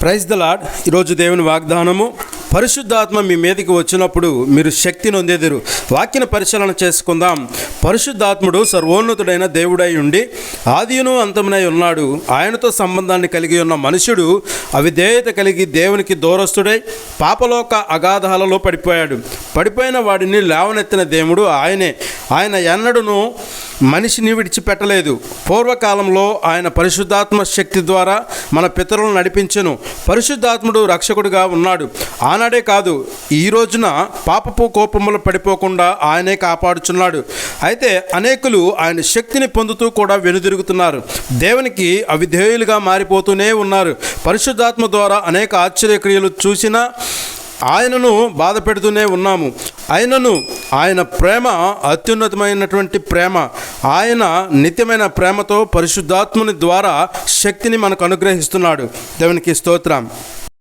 Praise the lord ఈరోజు దేవుని వాగ్దానము పరిశుద్ధాత్మ మీ మీదకి వచ్చినప్పుడు మీరు శక్తి నొందేదిరు. వాక్యను పరిశీలన చేసుకుందాం. పరిశుద్ధాత్ముడు సర్వోన్నతుడైన దేవుడై ఉండి ఆదియును అంతమునై ఉన్నాడు. ఆయనతో సంబంధాన్ని కలిగి ఉన్న మనుషుడు అవిధేయత కలిగి దేవునికి దూరస్తుడై పాపలోక అగాధాలలో పడిపోయాడు. పడిపోయిన వాడిని లేవనెత్తిన దేవుడు ఆయనే. ఆయన ఎన్నడూను మనిషిని విడిచిపెట్టలేదు. పూర్వకాలంలో ఆయన పరిశుద్ధాత్మ శక్తి ద్వారా మన పితరులను నడిపించెను. పరిశుద్ధాత్ముడు రక్షకుడిగా ఉన్నాడు. ఆనాడే కాదు ఈ రోజున పాపపు కోపములు పడిపోకుండా ఆయనే కాపాడుచున్నాడు. అయితే అనేకులు ఆయన శక్తిని పొందుతూ కూడా వెనుదిరుగుతున్నారు. దేవునికి అవిధేయులుగా మారిపోతూనే ఉన్నారు. పరిశుద్ధాత్మ ద్వారా అనేక ఆశ్చర్యక్రియలు చూసినా ఆయనను బాధ పెడుతూనే ఉన్నాము. ఆయనను ఆయన ప్రేమ అత్యున్నతమైనటువంటి ప్రేమ ఆయన నిత్యమైన ప్రేమతో పరిశుద్ధాత్ముని ద్వారా శక్తిని మనకు అనుగ్రహిస్తున్నాడు. దేవునికి స్తోత్రం.